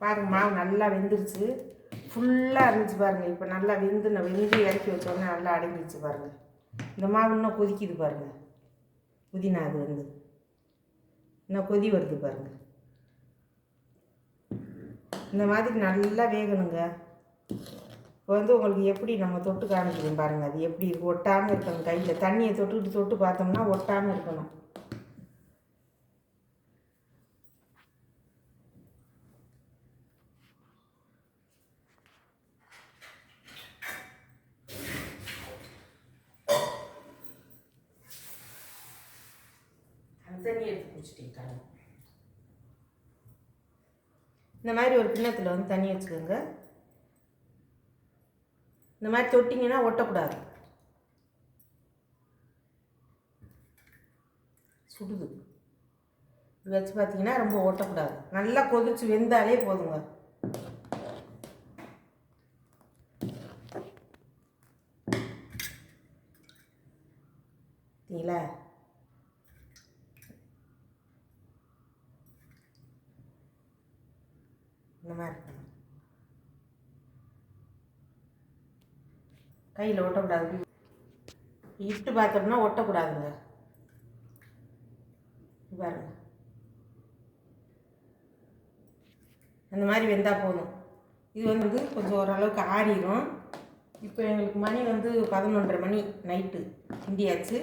பாருங்க மாவு நல்லா வெந்துருச்சு. ஃபுல்லாக இருந்துச்சு பாருங்கள் இப்போ நல்லா வெந்து நான் வெந்து இறக்கி வச்சோடனே நல்லா அடங்கிடுச்சு பாருங்கள் இந்த மாவு இன்னும் கொதிக்குது பாருங்கள் புதினா அது வந்து. இன்னும் கொதி வருது பாருங்கள் இந்த மாதிரி நல்லா வேகணுங்க. இப்போ வந்து உங்களுக்கு எப்படி நம்ம தொட்டு காமிக்கிறோம் பாருங்கள் அது எப்படி ஒட்டாமல் இருக்கணும் கையில். தண்ணியை தொட்டுக்கிட்டு தொட்டு பார்த்தோம்னா ஒட்டாமல் இருக்கணும் அந்த தண்ணி எடுத்து குடிச்சிட்டீங்க இந்த மாதிரி ஒரு கிண்ணத்தில் வந்து தண்ணி வச்சுக்கோங்க. இந்த மாதிரி தொட்டிங்கன்னா ஒட்டக்கூடாது. சுடுது. இது வச்சு பார்த்தீங்கன்னா ரொம்ப ஒட்டக்கூடாது. நல்லா கொதிச்சு வெந்தாலே போதுங்க. சரிங்களா இந்த மாதிரி இருக்கணும் கையில் ஒட்டக்கூடாது. இட்டு பார்த்தோம்னா ஒட்டக்கூடாதுங்க. பாருங்க. அந்த மாதிரி வெந்தால் போதும். இது வந்து கொஞ்சம் ஓரளவுக்கு ஆறிடும் இப்போ எங்களுக்கு மணி வந்து பதினொன்றரை மணி நைட்டு. கிண்டியாச்சு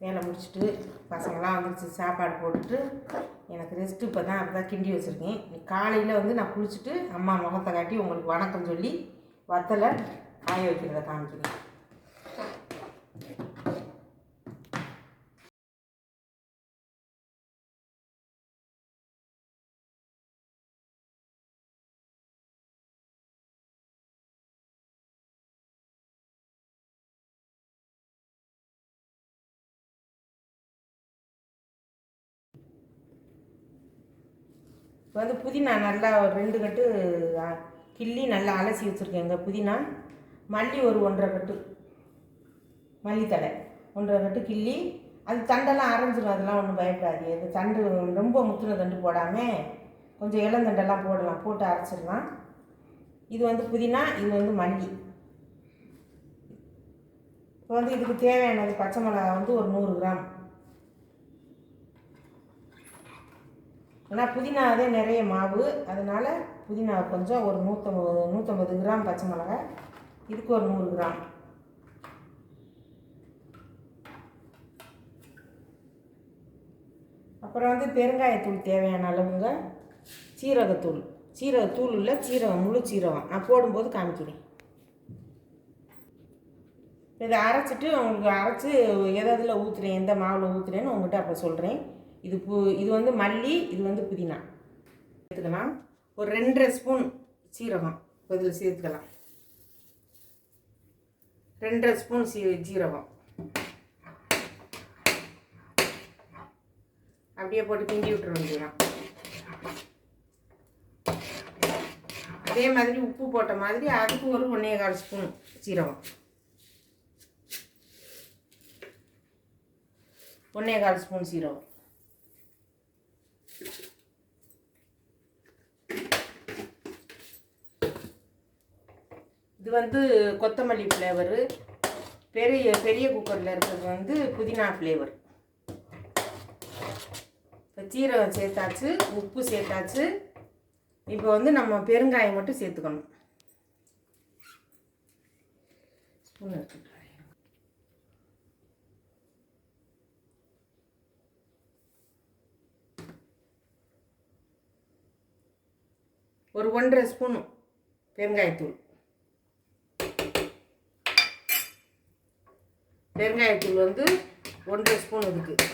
வேலை முடிச்சுட்டு பசங்களாம் வந்துருச்சு. சாப்பாடு போட்டுட்டு எனக்கு ரெஸ்ட்டு இப்போ தான் அப்போ கிண்டி வச்சுருக்கேன். காலையில் வந்து நான் குளிச்சுட்டு அம்மா முகத்தை காட்டி உங்களுக்கு வணக்கம் சொல்லி வத்தலை காய வைக்கிறத காமிக்கிறேன் இப்போ வந்து புதினா நல்லா ஒரு ரெண்டு கட்டு கிள்ளி நல்லா அலசி வச்சுருக்கேங்க புதினா. மல்லி ஒரு ஒன்றரை கட்டு. மல்லித்தடை ஒன்றரை கட்டு கிள்ளி அது தண்டெல்லாம் அரைஞ்சிடும் அதெல்லாம் ஒன்றும் பயப்படாது அது தண்டு ரொம்ப முத்துன தண்டு போடாமல் கொஞ்சம் இளந்தண்டெல்லாம் போடலாம் போட்டு அரைச்சிடலாம். இது வந்து புதினா இது வந்து மல்லி. இப்போ வந்து இதுக்கு தேவையானது பச்சை மிளகா வந்து ஒரு நூறு கிராம். ஏன்னா புதினாவே நிறைய மாவு அதனால் புதினா கொஞ்சம் ஒரு நூற்றம்பது நூற்றம்பது கிராம் பச்சை மிளகாய் இதுக்கு ஒரு நூறு கிராம். அப்புறம் வந்து பெருங்காயத்தூள் தேவையான அளவுங்க. சீரகத்தூள். சீரகத்தூள் இல்லை சீரகம் முழு சீரகம். நான் போடும்போது காமிக்கிறேன். இதை அரைச்சிட்டு உங்களுக்கு அரைச்சி எதை எதில் ஊற்றுறேன் எந்த மாவில் ஊற்றுறேன்னு உங்கள்கிட்ட அப்போ சொல்கிறேன் இது பு இது வந்து மல்லி இது வந்து புதினா. சேர்த்துக்கலாம். ஒரு ரெண்டரை ஸ்பூன் சீரகம். இதில் சேர்த்துக்கலாம். ரெண்டரை ஸ்பூன் சீ ஜீரகம். அப்படியே போட்டு கிண்டி விட்டுற வேண்டியதான் அதே மாதிரி உப்பு போட்ட மாதிரி அதுக்கு ஒரு ஒன்றே கால் ஸ்பூன் சீரகம் ஒன்றே கால் ஸ்பூன் சீரகம் இது வந்து கொத்தமல்லி ஃப்ளேவரு பெரிய பெரிய குக்கரில் இருக்கிறது வந்து புதினா ஃப்ளேவர் இப்போ சீரகம் சேர்த்தாச்சு உப்பு சேர்த்தாச்சு. இப்போ வந்து நம்ம பெருங்காயம் மட்டும் சேர்த்துக்கணும். ஸ்பூன் ஒரு ஒன்றரை ஸ்பூன் பெருங்காயத்தூள். பெருங்காயத்தூள் வந்து ஒன்றரை ஸ்பூன் இருக்குது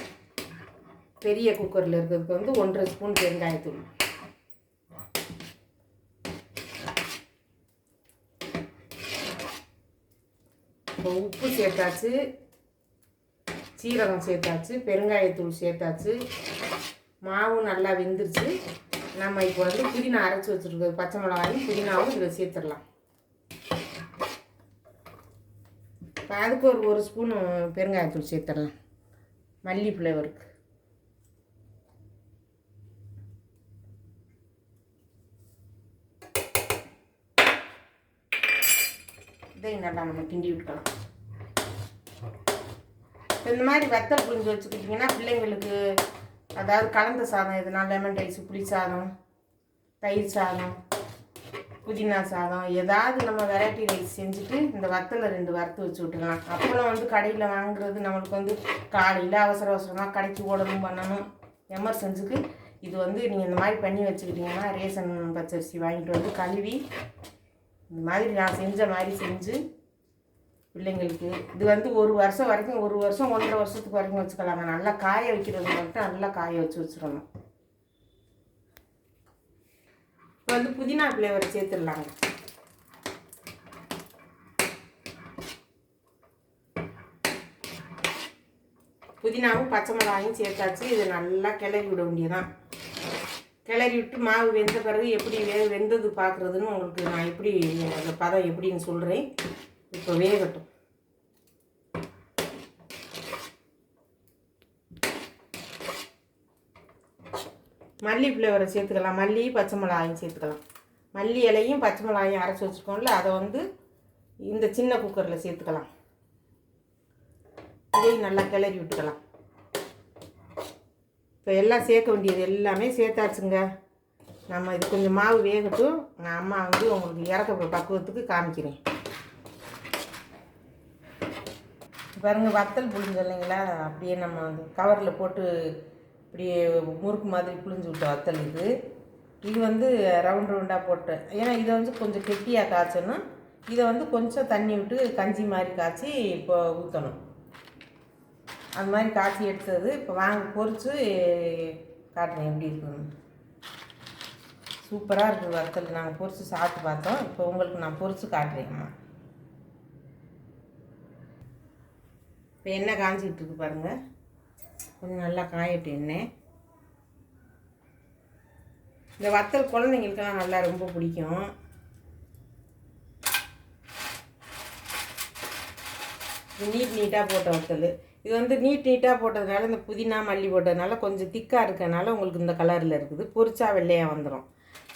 பெரிய குக்கரில் இருக்கிறதுக்கு வந்து ஒன்றரை ஸ்பூன் பெருங்காயத்தூள் இப்போ உப்பு சேர்த்தாச்சு சீரகம் சேர்த்தாச்சு பெருங்காயத்தூள் சேர்த்தாச்சு. மாவு நல்லா வெந்துருச்சு. நம்ம இப்போ வந்து புதினா அரைச்சி வச்சுருக்கோம் பச்சை மிளகாயும் புதினாவும் இதில் சேர்த்துடலாம். இப்போ அதுக்கு ஒரு ஒரு ஸ்பூனு பெருங்காயத்தூள் சேர்த்துடலாம். மல்லி ஃப்ளேவருக்கு இதை நல்லா நம்ம கிண்டி விட்டுக்கலாம். இந்த மாதிரி வெத்தல் புளிஞ்சு வச்சுக்கிட்டிங்கன்னா பிள்ளைங்களுக்கு அதாவது கலந்த சாதம் எதுனா லெமன் ரைஸ் புளி சாதம் தயிர் சாதம் புதினா சாதம் ஏதாவது நம்ம வெரைட்டி ரைஸ் செஞ்சுட்டு இந்த வத்தலை ரெண்டு வறுத்து வச்சு விட்டுக்கலாம் அப்போலாம் வந்து கடையில் வாங்குறது நம்மளுக்கு வந்து காலையில் அவசர அவசரமாக கடைக்கு ஓடணும் பண்ணணும் எமர்ஜென்சிக்கு இது வந்து நீங்கள் இந்த மாதிரி பண்ணி வச்சுக்கிட்டிங்கன்னா ரேஷன் பச்சரிசி வாங்கிட்டு வந்து கழுவி இந்த மாதிரி நான் செஞ்ச மாதிரி செஞ்சு பிள்ளைங்களுக்கு இது வந்து ஒரு வருஷம் வரைக்கும் ஒரு வருஷம் ஒன்றரை வருஷத்துக்கு வரைக்கும் வச்சுக்கலாங்க. நல்லா காய வைக்கிறது மட்டும் நல்லா காய வச்சு வச்சுக்கணும் இப்போ வந்து புதினா ஃப்ளேவர் சேர்த்துடலாங்க. புதினாவும் பச்சை மிளகாயும் சேர்த்தாச்சு. இதை நல்லா கிளறி விட வேண்டியதான் கிளறி விட்டு மாவு வெந்த பிறகு எப்படி வே வெந்தது பார்க்குறதுன்னு உங்களுக்கு நான் எப்படி அந்த பதம் எப்படின்னு சொல்கிறேன் இப்போ வேகட்டும். மல்லி ஃப்ளேவரை சேர்த்துக்கலாம். மல்லி பச்சை மிளகாயும் சேர்த்துக்கலாம். மல்லி இலையும் பச்சை மிளகாயும் அரைச்சி வச்சுருக்கோம்ல அதை வந்து இந்த சின்ன குக்கரில் சேர்த்துக்கலாம். இதையும் நல்லா கிளறி விட்டுக்கலாம். இப்போ எல்லாம் சேர்க்க வேண்டியது எல்லாமே சேர்த்தாச்சுங்க. நம்ம இது கொஞ்சம் மாவு வேகட்டும். நான் அம்மா வந்து உங்களுக்கு இறக்க பக்குவத்துக்கு காமிக்கிறேன். பாருங்க வத்தல் புளிஞ்சு இல்லைங்களா? அப்படியே நம்ம கவரில் போட்டு இப்படி முறுக்கு மாதிரி புளிஞ்சு விட்ட வத்தல் இது. இது வந்து ரவுண்ட் ரவுண்டாக போட்டேன். ஏன்னா இதை வந்து கொஞ்சம் கெட்டியாக காய்ச்சணும். இதை வந்து கொஞ்சம் தண்ணி விட்டு கஞ்சி மாதிரி காய்ச்சி இப்போ ஊற்றணும் அது மாதிரி காய்ச்சி எடுத்தது. இப்போ வாங்க பொரித்து காட்டுறேன் எப்படி இருக்குன்னு. சூப்பராக இருக்குது வத்தல். நாங்கள் பொறிச்சு சாப்பிட்டு பார்த்தோம். இப்போ உங்களுக்கு நான் பொறிச்சு காட்டுறேன்ம்மா இப்போ எண்ணெய் காஞ்சிக்கிட்டு இருக்கு பாருங்கள் கொஞ்சம் நல்லா காயட்டு எண்ணெய். இந்த வத்தல் குழந்தைங்களுக்கெல்லாம் நல்லா ரொம்ப பிடிக்கும். இது நீட் நீட்டாக போட்ட வத்தல். இது வந்து நீட் நீட்டாக போட்டதுனால இந்த புதினா மல்லி போட்டதுனால கொஞ்சம் திக்காக இருக்கனால உங்களுக்கு இந்த கலரில் இருக்குது. பொரிச்சா வெள்ளையாக வந்துடும்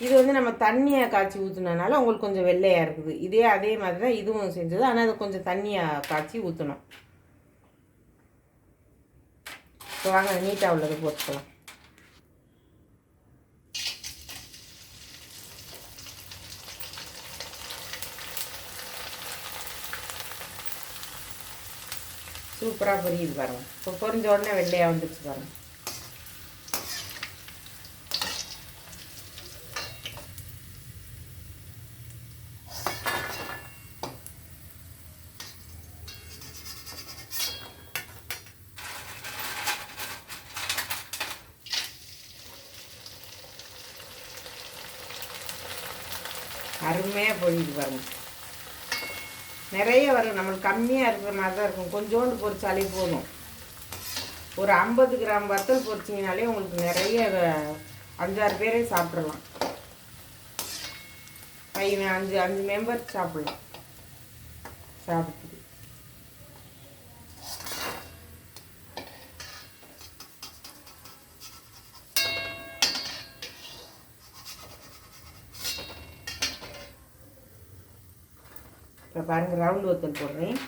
இது வந்து நம்ம தண்ணியை காய்ச்சி ஊற்றுனதுனால உங்களுக்கு கொஞ்சம் வெள்ளையாக இருக்குது. இதே அதே மாதிரி தான் இதுவும் செஞ்சது. ஆனால் அது கொஞ்சம் தண்ணியாக காய்ச்சி ஊற்றணும் இப்போ வாங்க நீட்டாக உள்ளது போட்டுக்கலாம் சூப்பராக பொரியுது பாருங்கள் இப்போ பொரிஞ்ச உடனே வெள்ளையாக வந்துச்சு பாருங்கள் அருமையாக பொரியுது பாருங்க நிறைய வரும் நம்மளுக்கு கம்மியாக இருக்கிற மாதிரி தான் இருக்கும். கொஞ்சோண்டு பொரிச்சாலே போதும். ஒரு ஐம்பது கிராம் வத்தல் பொரிச்சிங்கனாலே உங்களுக்கு நிறைய அஞ்சாறு பேரே சாப்பிட்றலாம் பையன் அஞ்சு அஞ்சு மெம்பர் சாப்பிடலாம். சாப்பிட்டு. இப்போ பாருங்கள் ரவுண்ட் ஒத்தல் போடுறேன்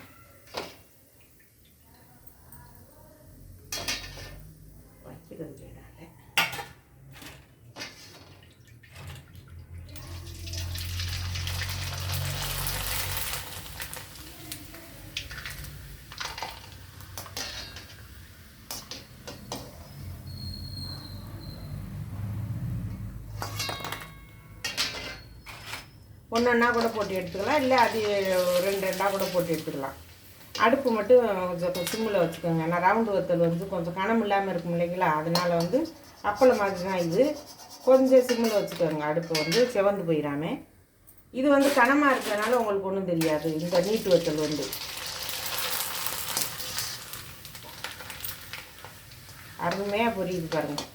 வைக்கிறது இடால. ஒன்று ஒன்றா கூட போட்டு எடுத்துக்கலாம். இல்லை அது ரெண்டு ரெண்டாக கூட போட்டு எடுத்துக்கலாம். அடுப்பு மட்டும் கொஞ்சம் சிம்மில் வச்சுக்கோங்க. நான் ரவுண்டு வத்தல் வந்து கொஞ்சம் கனம் இல்லாமல் இருக்கும் இல்லைங்களா? அதனால் வந்து அப்பளம் மாதிரி தான் இது. கொஞ்சம் சிம்மில் வச்சுக்கோங்க. அடுப்பு வந்து செவந்து போயிடாமே இது வந்து கனமாக இருக்கிறதுனால உங்களுக்கு ஒன்றும் தெரியாது. இந்த நீட்டு வத்தல் வந்து. அருமையாக புரியுது பாருங்கள்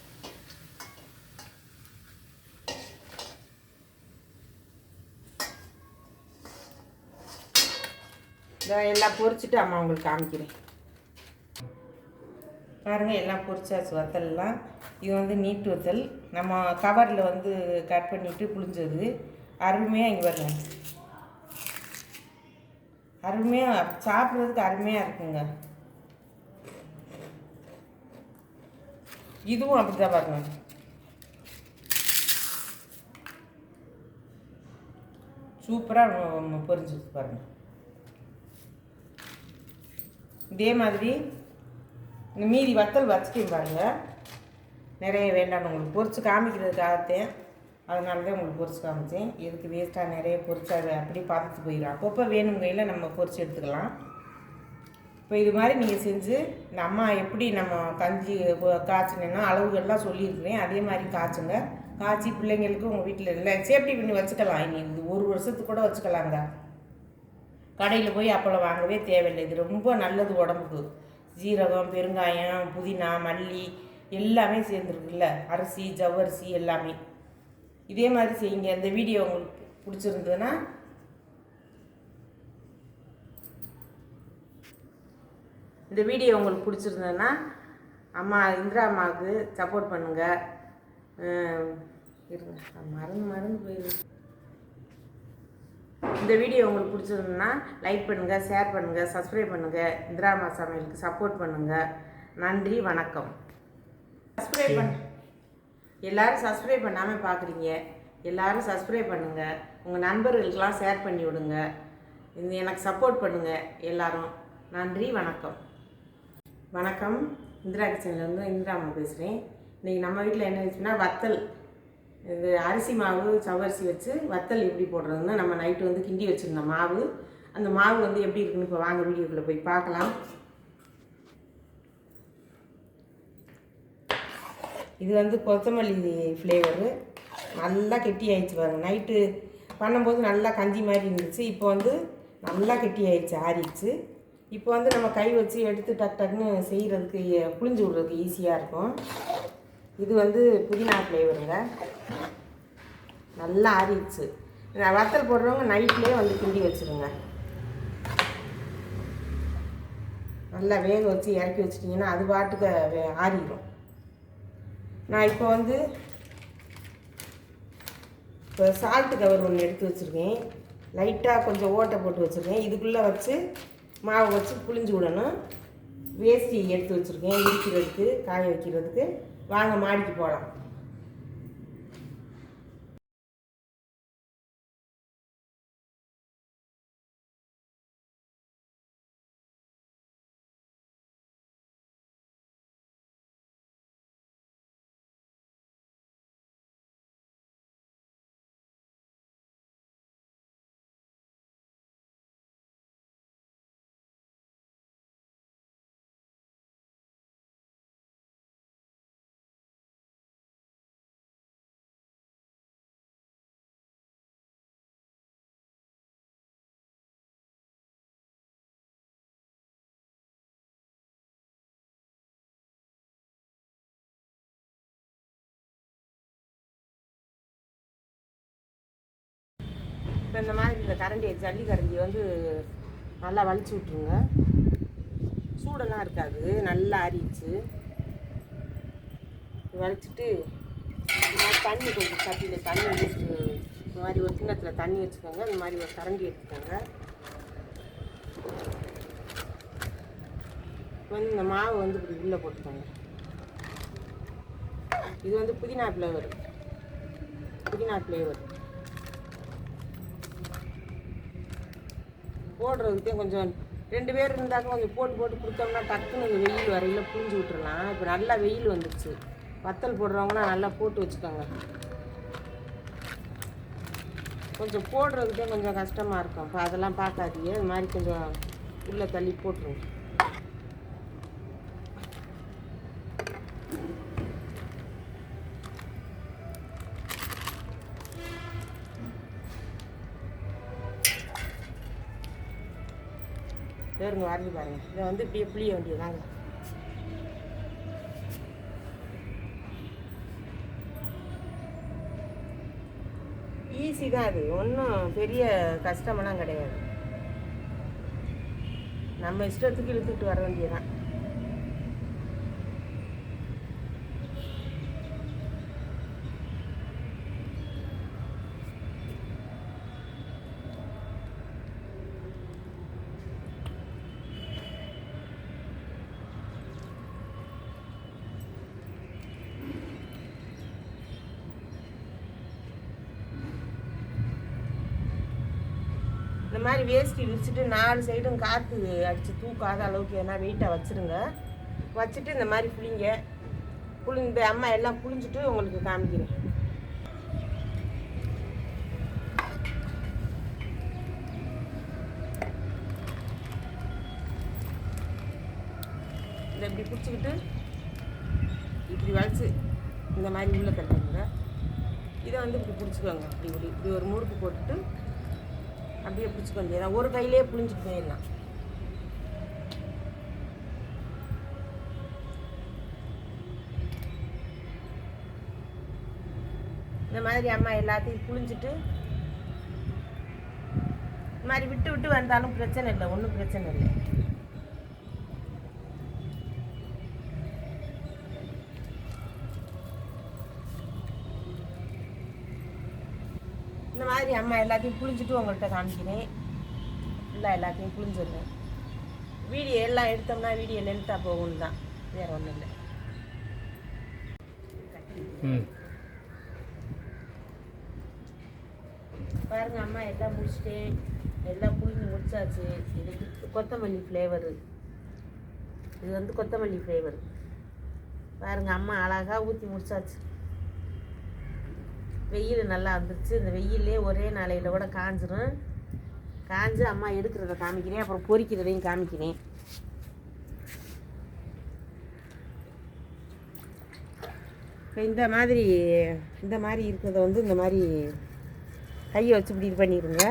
இதை எல்லாம் பொரிச்சிட்டு அம்மா உங்களுக்கு காமிக்கிறேன். பாருங்கள் எல்லாம் பொறிச்சாச்சு வத்தல்லாம். இது வந்து நீட்டு வத்தல். நம்ம கவரில் வந்து கட் பண்ணிவிட்டு புளிஞ்சது அருமையாக இங்கே வருங்க அருமையாக சாப்பிட்றதுக்கு அருமையாக இருக்குங்க. இதுவும் அப்படிதான் பாருங்க. சூப்பராக பொரிஞ்சிருக்கு பாருங்கள் இதே மாதிரி இந்த மீதி வத்தல் வச்சுக்கேன் பாருங்க. நிறைய வேண்டாம் உங்களுக்கு பொறிச்சு காமிக்கிறதுக்காகத்தேன் அதனால தான் உங்களுக்கு பொறிச்சு காமிச்சேன். எதுக்கு வேஸ்ட்டாக நிறைய பொரிச்சு அது அப்படி பார்த்துட்டு போயிடும் அப்பப்போ வேணுங்கையில் நம்ம பொரிச்சு எடுத்துக்கலாம். இப்போ இது மாதிரி நீங்கள் செஞ்சு இந்த அம்மா எப்படி நம்ம கஞ்சி காய்ச்சினேன்னா அளவுகள்லாம் சொல்லியிருக்கிறேன். அதே மாதிரி காய்ச்சுங்க. காய்ச்சி பிள்ளைங்களுக்கு உங்கள் வீட்டில் இல்லை. சேஃப்டி பண்ணி வச்சுக்கலாம். இனி இது ஒரு வருஷத்துக்கு கூட வச்சுக்கலாங்க. கடையில் போய் அப்பளம் வாங்கவே தேவையில்லை. இது ரொம்ப நல்லது உடம்புக்கு. ஜீரகம் பெருங்காயம் புதினா மல்லி எல்லாமே சேர்ந்துருக்குல்ல. அரிசி ஜவ்வரிசி எல்லாமே. இதே மாதிரி செய்யுங்க. இந்த வீடியோ உங்களுக்கு பிடிச்சிருந்ததுன்னா இந்த வீடியோ உங்களுக்கு பிடிச்சிருந்ததுன்னா அம்மா இந்திரா அம்மாவுக்கு சப்போர்ட் பண்ணுங்கள் இருங்க. மறந்து மறந்து போயிடுது இந்த வீடியோ உங்களுக்கு பிடிச்சிருந்ததுன்னா லைக் பண்ணுங்கள் ஷேர் பண்ணுங்கள் சப்ஸ்கிரைப் பண்ணுங்கள் இந்திரா அம்மா சமையலுக்கு சப்போர்ட் பண்ணுங்கள் நன்றி வணக்கம். சப்ஸ்கிரைப் பண்ண. எல்லாரும் சப்ஸ்கிரைப் பண்ணாமல் பார்க்குறீங்க எல்லாரும் சப்ஸ்கிரைப் பண்ணுங்கள் உங்கள் நண்பர்களுக்கெல்லாம் ஷேர் பண்ணி விடுங்க. இந்த எனக்கு சப்போர்ட் பண்ணுங்கள் எல்லாரும். நன்றி வணக்கம். வணக்கம். இந்திரா கிச்சன்லேருந்து இந்திரா அம்மா பேசுகிறேன் இன்றைக்கி நம்ம வீட்டில் என்ன வச்சுன்னா வத்தல். இது அரிசி மாவு சவரிசி வச்சு வத்தல் எப்படி போடுறதுன்னா நம்ம நைட்டு வந்து கிண்டி வச்சுருந்தோம் மாவு. அந்த மாவு வந்து எப்படி இருக்குன்னு இப்போ வாங்க வீடியோக்குள்ளே போய் பார்க்கலாம். இது வந்து கொத்தமல்லி ஃப்ளேவரு நல்லா கெட்டி ஆயிடுச்சு பாருங்க. நைட்டு பண்ணும்போது நல்லா கஞ்சி மாதிரி இருந்துச்சு. இப்போ வந்து நல்லா கெட்டி ஆயிடுச்சு ஆறிடுச்சு. இப்போ வந்து நம்ம கை வச்சு எடுத்து டக் டக்குன்னு செய்கிறதுக்கு புளிஞ்சு விட்றதுக்கு ஈஸியாக இருக்கும். இது வந்து புதினா ஃப்ளேவருங்க நல்லா ஆறிடுச்சு. நான் வத்தல் போடுறவங்க நைட்லேயே வந்து கிண்டி வச்சுருங்க. நல்லா வேக வச்சு இறக்கி வச்சிட்டிங்கன்னா அது பாட்டுக்கு வே- ஆறிடும். நான் இப்போ வந்து இப்போ சால்ட்டு கவர் ஒன்று எடுத்து வச்சுருக்கேன். லைட்டாக கொஞ்சம் ஓட்டை போட்டு வச்சுருக்கேன். இதுக்குள்ளே வச்சு மாவு வச்சு புளிஞ்சு விடணும். வேஷ்டி எடுத்து வச்சுருக்கேன். இருக்கிறதுக்கு காய வைக்கிறதுக்கு. வாங்க மாடிக்கு போகலாம் இப்போ இந்த மாதிரி இந்த கரண்டியை ஜல்லி கரண்டி வந்து நல்லா வலிச்சு விட்ருங்க சூடெல்லாம் இருக்காது. நல்லா ஆறிடுச்சு. வலிச்சுட்டு தண்ணி கொஞ்சம் சட்டியில் தண்ணி வச்சு இந்த மாதிரி ஒரு கிண்ணத்தில் தண்ணி வச்சுக்கோங்க. இந்த மாதிரி ஒரு கரண்டி எடுத்துக்கோங்க. வந்து இந்த மாவு வந்து இப்படி உள்ளே போட்டுக்கோங்க. இது வந்து புதினா ஃப்ளேவர் புதினா ஃப்ளேவர் போடுறதுக்கே கொஞ்சம் ரெண்டு பேர் இருந்தாக்க கொஞ்சம் போட்டு போட்டு கொடுத்தோம்னா டக்குன்னு இது வெயில் வரையில் புரிஞ்சு விட்டுறலாம். இப்போ நல்லா வெயில் வந்துடுச்சு வத்தல் போடுறவங்கன்னா நல்லா போட்டு வச்சுக்கோங்க. கொஞ்சம் போடுறதுக்கே கொஞ்சம் கஷ்டமாக இருக்கும். இப்போ அதெல்லாம் பார்க்காதீங்க. இது மாதிரி கொஞ்சம் உள்ளே தள்ளி போட்டுருங்க. வேறுங்க வரைஞ்சி பாருங்க. இதை வந்து இப்படியே புளிய வேண்டியதாங்க ஈஸி தான் அது. ஒன்றும் பெரிய கஷ்டமெல்லாம் கிடையாது. நம்ம இஷ்டத்துக்கு இழுத்துட்டு வர வேண்டியதான் மாதிரி வேஷ்டி விரிச்சிட்டு நாலு சைடும் காற்று அடித்து தூக்காத அளவுக்கு எதனா வெயிட்டாக வச்சுருங்க. வச்சுட்டு இந்த மாதிரி புளிங்க புளி இந்த அம்மா எல்லாம் புளிஞ்சிட்டு உங்களுக்கு காமிக்கிறேன். இதை இப்படி பிடிச்சிக்கிட்டு இப்படி வளைச்சி இந்த மாதிரி உள்ளே தட்டுங்க இதை வந்து இப்படி பிடிச்சிக்கோங்க. இப்படி இப்படி இப்படி ஒரு முறுக்கு போட்டுட்டு அப்படியே பிடிச்சிக்க வேண்டியதான் ஒரு கையிலே புளிஞ்சிட்டு போயிடலாம் இந்த மாதிரி அம்மா எல்லாத்தையும் புளிஞ்சிட்டு இந்த மாதிரி விட்டு விட்டு வந்தாலும் பிரச்சனை இல்லை ஒன்றும் பிரச்சனை இல்லை இந்த மாதிரி அம்மா எல்லாத்தையும் புளிஞ்சிட்டு உங்கள்கிட்ட காமிக்கிறேன். ஃபுல்லாக எல்லாத்தையும் புளிஞ்சிடுறேன் வீடியோ எல்லாம் எடுத்தோம்னா வீடியோ லென்த்தாக போகணும் தான். வேறு ஒன்றும் இல்லை. பாருங்க அம்மா எல்லாம் முடிச்சிட்டேன் எல்லாம் புளிஞ்சு முடிச்சாச்சு. இதுக்கு கொத்தமல்லி ஃப்ளேவரு இது வந்து கொத்தமல்லி ஃப்ளேவர் பாருங்க அம்மா அழகாக ஊற்றி முடிச்சாச்சு. வெயில் நல்லா வந்துருச்சு. இந்த வெயிலே ஒரே நாளையில் கூட காஞ்சிரும். காஞ்சு அம்மா எடுக்கிறத காமிக்கிறேன். அப்புறம் பொரிக்கிறதையும் காமிக்கிறேன். இப்போ இந்த மாதிரி இந்த மாதிரி இருக்கிறத வந்து இந்த மாதிரி கையை வச்சு இப்படி இது பண்ணிடுங்க.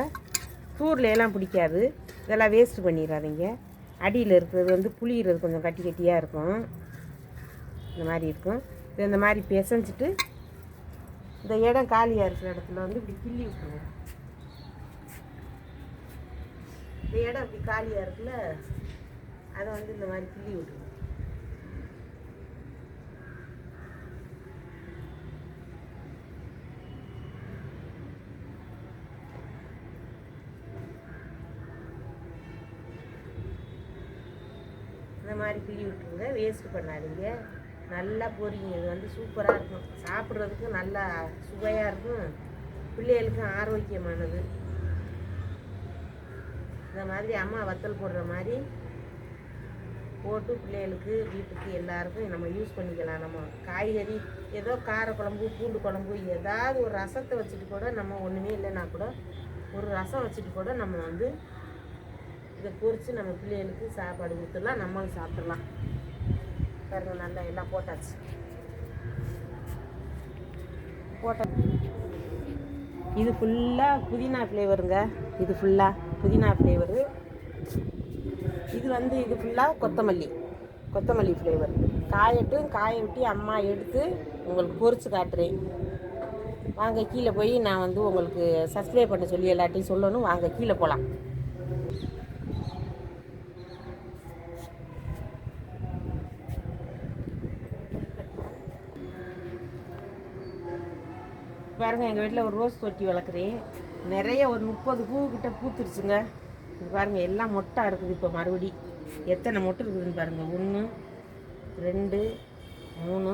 தூரில் எல்லாம் பிடிக்காது. இதெல்லாம் வேஸ்ட்டு பண்ணிடாதீங்க அடியில் இருக்கிறது வந்து புளியிறது கொஞ்சம் கட்டி கட்டியாக இருக்கும். இந்த மாதிரி இருக்கும். இது இந்த மாதிரி பிசைஞ்சிட்டு இந்த இடம் காலியாக இருக்கிற இடத்துல வந்து இப்படி கிள்ளி விட்டுருவோம் இந்த இடம் இப்படி காலியாக இருக்குல்ல அதை வந்து இந்த மாதிரி கிள்ளி விட்டுருவோம் இந்த மாதிரி கிள்ளி விட்டுருங்க வேஸ்ட் பண்ணாதீங்க. நல்லா பொரிங்க. இது வந்து சூப்பராக இருக்கும். சாப்பிட்றதுக்கு நல்லா சுவையாக இருக்கும். பிள்ளைகளுக்கும் ஆரோக்கியமானது. இந்த மாதிரி அம்மா வத்தல் போடுற மாதிரி போட்டு பிள்ளைகளுக்கு வீட்டுக்கு எல்லாருக்கும் நம்ம யூஸ் பண்ணிக்கலாம். நம்ம காய்கறி ஏதோ கார குழம்பு பூண்டு குழம்பு ஏதாவது ஒரு ரசத்தை வச்சுட்டு கூட நம்ம ஒன்றுமே இல்லைன்னா கூட ஒரு ரசம் வச்சுட்டு கூட நம்ம வந்து இதை பொரித்து நம்ம பிள்ளைகளுக்கு சாப்பாடு கொடுத்துடலாம். நம்மளும் சாப்பிட்றலாம் பாருங்க நல்லா எல்லாம் போட்டாச்சு. போட்ட இது ஃபுல்லாக புதினா ஃப்ளேவருங்க இது ஃபுல்லாக புதினா ஃப்ளேவரு இது வந்து இது ஃபுல்லாக கொத்தமல்லி. கொத்தமல்லி ஃப்ளேவர் காயட்டு காய விட்டு அம்மா எடுத்து உங்களுக்கு பொறிச்சு காட்டுறேன். வாங்க கீழே போய் நான் வந்து உங்களுக்கு சப்ஸ்கிரைப் பண்ண சொல்லி எல்லாத்தையும் சொல்லணும். வாங்க கீழே போகலாம் பாருங்க எங்கள் வீட்டில் ஒரு ரோஸ் தொட்டி வளர்க்குறேன் நிறைய ஒரு முப்பது பூ கிட்ட பூத்துருச்சுங்க. இது பாருங்க எல்லாம் மொட்டாக இருக்குது இப்போ மறுபடி. எத்தனை மொட்டு இருக்குதுன்னு பாருங்க. ஒன்று ரெண்டு மூணு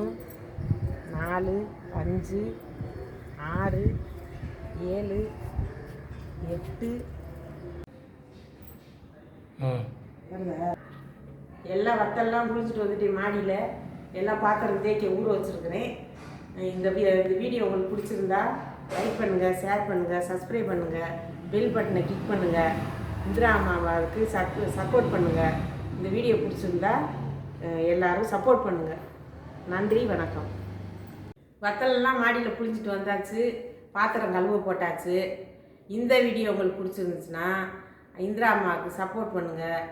நாலு அஞ்சு ஆறு ஏழு எட்டு. எல்லா வத்தெல்லாம் புளிச்சிட்டு வந்துட்டேன் மாடியில் எல்லாம் பாத்திரம் தேய்க்க ஊற வச்சுருக்கிறேன். இந்த வீ இந்த வீடியோ உங்களுக்கு பிடிச்சிருந்தா லைக் பண்ணுங்கள் ஷேர் பண்ணுங்கள் சப்ஸ்கிரைப் பண்ணுங்கள் பெல் பட்டனை கிளிக் பண்ணுங்கள் இந்திரா அம்மாவுக்கு சப் சப்போர்ட் பண்ணுங்கள் இந்த வீடியோ பிடிச்சிருந்தா எல்லோரும் சப்போர்ட் பண்ணுங்கள் நன்றி வணக்கம். வத்தலெல்லாம் மாடியில் புளிஞ்சிட்டு வந்தாச்சு. பாத்திரம் கழுவ போட்டாச்சு. இந்த வீடியோ உங்களுக்கு பிடிச்சிருந்துச்சுன்னா இந்திரா அம்மாவுக்கு சப்போர்ட் பண்ணுங்கள்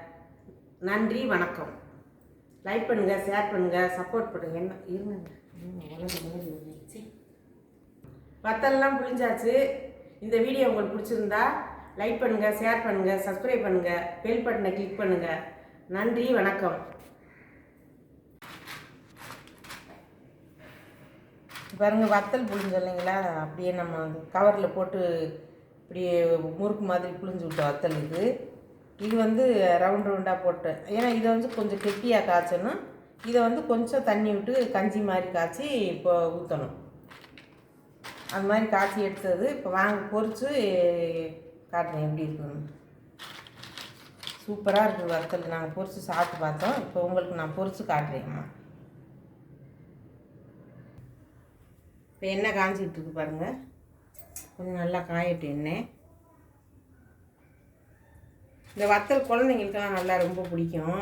நன்றி வணக்கம். லைக் பண்ணுங்கள் ஷேர் பண்ணுங்கள் சப்போர்ட் பண்ணுங்கள் என்ன இருங்க. வத்தல்லாம் புளிஞ்சாச்சு இந்த வீடியோ உங்களுக்கு பிடிச்சிருந்தா லைக் பண்ணுங்கள் ஷேர் பண்ணுங்கள் சப்ஸ்கிரைப் பண்ணுங்கள் பெல் பட்டனை கிளிக் பண்ணுங்கள் நன்றி வணக்கம். பாருங்க வத்தல் புளிஞ்சோம் இல்லைங்களா? அப்படியே நம்ம கவரில் போட்டு இப்படியே முறுக்கு மாதிரி புளிஞ்சு விட்ட வத்தல் இது. இது வந்து ரவுண்ட் ரவுண்டாக போட்டு ஏன்னா இதை வந்து கொஞ்சம் கெட்டியாக காய்ச்சணும். இதை வந்து கொஞ்சம் தண்ணி விட்டு கஞ்சி மாதிரி காய்ச்சி இப்போ ஊற்றணும் அது மாதிரி காய்ச்சி எடுத்தது இப்போ வாங்க பொறிச்சு காட்டுறேன் எப்படி இருக்குன்னு. சூப்பராக இருக்குது வறுத்தல். நாங்கள் பொரித்து சாப்பிட்டு பார்த்தோம். இப்போ உங்களுக்கு நான் பொறிச்சு காட்டுறேம்மா இப்போ எண்ணெய் காஞ்சிக்கிட்டு இருக்கு பாருங்கள் கொஞ்சம் நல்லா காயட்டு எண்ணெய். இந்த வத்தல் குழந்தைங்களுக்கெல்லாம் நல்லா ரொம்ப பிடிக்கும்.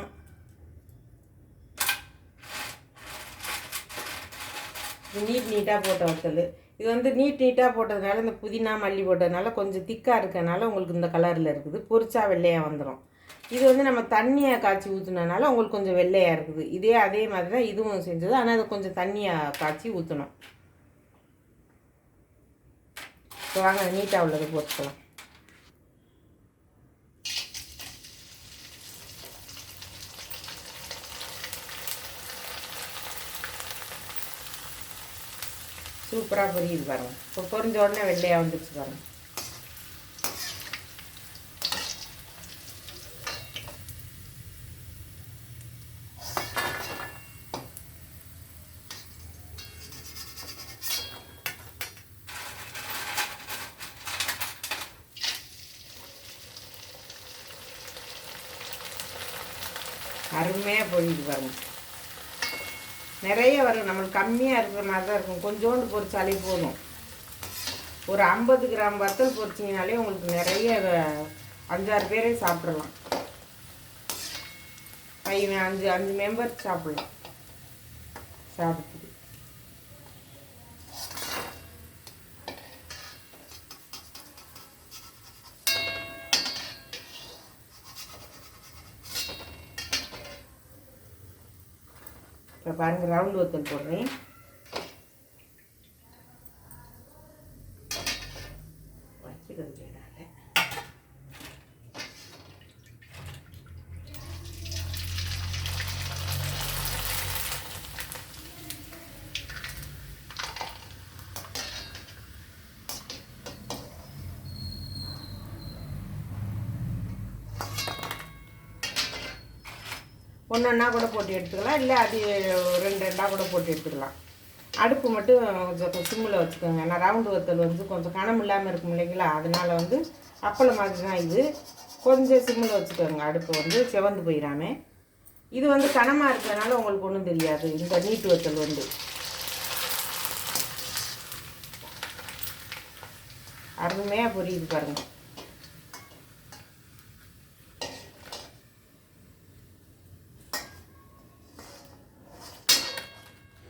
நீட் நீட்டாக போட்ட வத்தல். இது வந்து நீட் நீட்டாக போட்டதுனால இந்த புதினா மல்லி போட்டதுனால கொஞ்சம் திக்காக இருக்கனால உங்களுக்கு இந்த கலரில் இருக்குது. பொரிச்சா வெள்ளையாக வந்துடும் இது வந்து நம்ம தண்ணியை காய்ச்சி ஊற்றுனதுனால உங்களுக்கு கொஞ்சம் வெள்ளையாக இருக்குது. இதே அதே மாதிரி தான் இதுவும் செஞ்சது. ஆனால் அது கொஞ்சம் தண்ணியாக காய்ச்சி ஊற்றணும் இப்போ வாங்க நீட்டாக உள்ளது போட்டுக்கலாம் சூப்பராக பொரியுது பாருங்க. இப்போ பொரிஞ்ச உடனே வெள்ளையாக வந்துடுச்சு பாருங்க. அருமையாக பொரியுது பாருங்க. நிறைய வரும். நம்மளுக்கு கம்மியாக இருக்கிற மாதிரி தான் இருக்கும். கொஞ்சோண்டு பொரிச்சாலே போதும். ஒரு ஐம்பது கிராம் வத்தல் பொரிச்சிங்கனாலே உங்களுக்கு நிறைய அஞ்சாறு பேரே சாப்பிடலாம். ஐ அஞ்சு அஞ்சு மெம்பர் சாப்பிடலாம். சாப்பிட்டு இப்போ பாருங்கள் ரவுண்டு வத்தல் போடுறேன். ஒன்று ஒன்றா கூட போட்டு எடுத்துக்கலாம். இல்லை அது ரெண்டு ரெண்டாக கூட போட்டு எடுத்துக்கலாம். அடுப்பு மட்டும் கொஞ்சம் சிம்மில் வச்சுக்கோங்க. நான் ரவுண்டு வத்தல் வந்து கொஞ்சம் கணம் இல்லாமல் இருக்கும் இல்லைங்களா? அதனால் வந்து அப்பளம் மாதிரி தான் இது. கொஞ்சம் சிம்மில் வச்சுக்கோங்க. அடுப்பு வந்து செவந்து போயிடாமல் இது வந்து கனமாக இருக்கிறதுனால உங்களுக்கு ஒன்றும் தெரியாது. இந்த நீட்டு வத்தல் வந்து. அருமையாக பொரியுது பாருங்கள்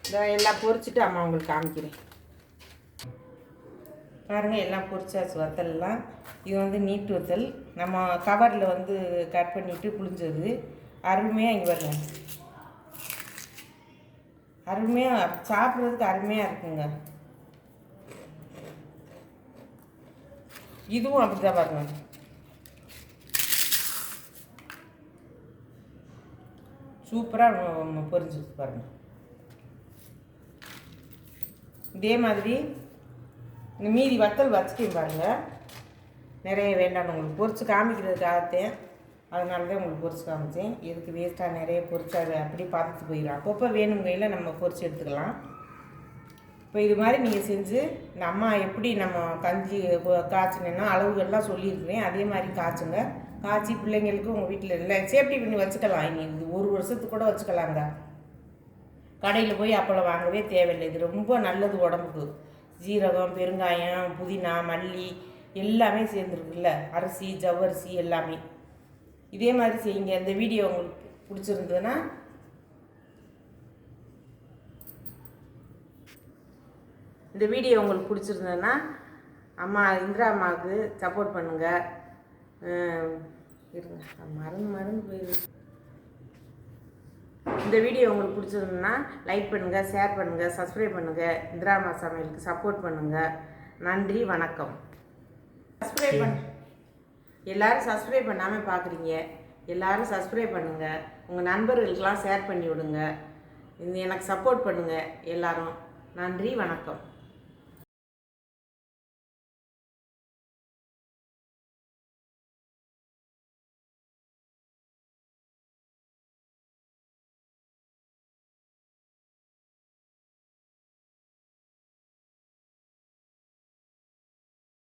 இந்த எல்லாம் பொரிச்சிட்டு அம்மா உங்களுக்கு காமிக்கிறேன். பாருங்கள் எல்லாம் பொறிச்சாச்சு வத்தல்லாம். இது வந்து நீட்டு வத்தல். நம்ம கவரில் வந்து கட் பண்ணிவிட்டு புளிஞ்சது அருமையாக இங்கே வரல அருமையாக சாப்பிட்றதுக்கு அருமையாக இருக்குங்க. இதுவும் அப்படிதான் பாருங்க. சூப்பராக பொரிஞ்சிருக்கு பாருங்கள் இதே மாதிரி இந்த மீதி வத்தல் வச்சுட்டேன் பாருங்க. நிறைய வேண்டாம் உங்களுக்கு பொறிச்சு காமிக்கிறதுக்காகத்தேன். அதனால தான் உங்களுக்கு பொறிச்சு காமிச்சேன். எதுக்கு வேஸ்ட்டாக நிறைய பொரிச்சா அது அப்படி பார்த்துட்டு போயிடலாம். அப்பப்போ வேணுங்கையில் நம்ம பொறிச்சு எடுத்துக்கலாம். இப்போ இது மாதிரி நீங்கள் செஞ்சு இந்த அம்மா எப்படி நம்ம கஞ்சி காய்ச்சினா அளவுகள்லாம் சொல்லியிருக்கிறேன். அதே மாதிரி காய்ச்சுங்க. காய்ச்சி பிள்ளைங்களுக்கு உங்கள் வீட்டில் இல்லை சேஃப்டி பண்ணி வச்சுக்கலாம். இனி இது ஒரு வருஷத்துக்கு கூட வச்சுக்கலாங்க. கடையில் போய் அப்பளம் வாங்கவே தேவையில்லை. இது ரொம்ப நல்லது உடம்புக்கு. ஜீரகம் பெருங்காயம் புதினா மல்லி எல்லாமே சேர்ந்துருக்குல்ல. அரிசி ஜவ்வரிசி எல்லாமே. இதே மாதிரி செய்யுங்க. இந்த வீடியோ உங்களுக்கு பிடிச்சிருந்ததுன்னா இந்த வீடியோ உங்களுக்கு பிடிச்சிருந்ததுன்னா அம்மா இந்திரா அம்மாவுக்கு சப்போர்ட் பண்ணுங்கள் இருங்க. மறந்து மறந்து போயிடுது இந்த வீடியோ உங்களுக்கு பிடிச்சிருந்ததுன்னா லைக் பண்ணுங்கள் ஷேர் பண்ணுங்கள் சப்ஸ்கிரைப் பண்ணுங்கள் இந்திரா அம்மா சமையலுக்கு சப்போர்ட் பண்ணுங்கள் நன்றி வணக்கம். சப்ஸ்கிரைப் பண்ண எல்லாரும் சப்ஸ்கிரைப் பண்ணாமல் பார்க்குறீங்க எல்லாரும் சப்ஸ்கிரைப் பண்ணுங்கள் உங்கள் நண்பர்களுக்கெல்லாம் ஷேர் பண்ணி விடுங்க. இந்த எனக்கு சப்போர்ட் பண்ணுங்கள் எல்லாரும். நன்றி வணக்கம்.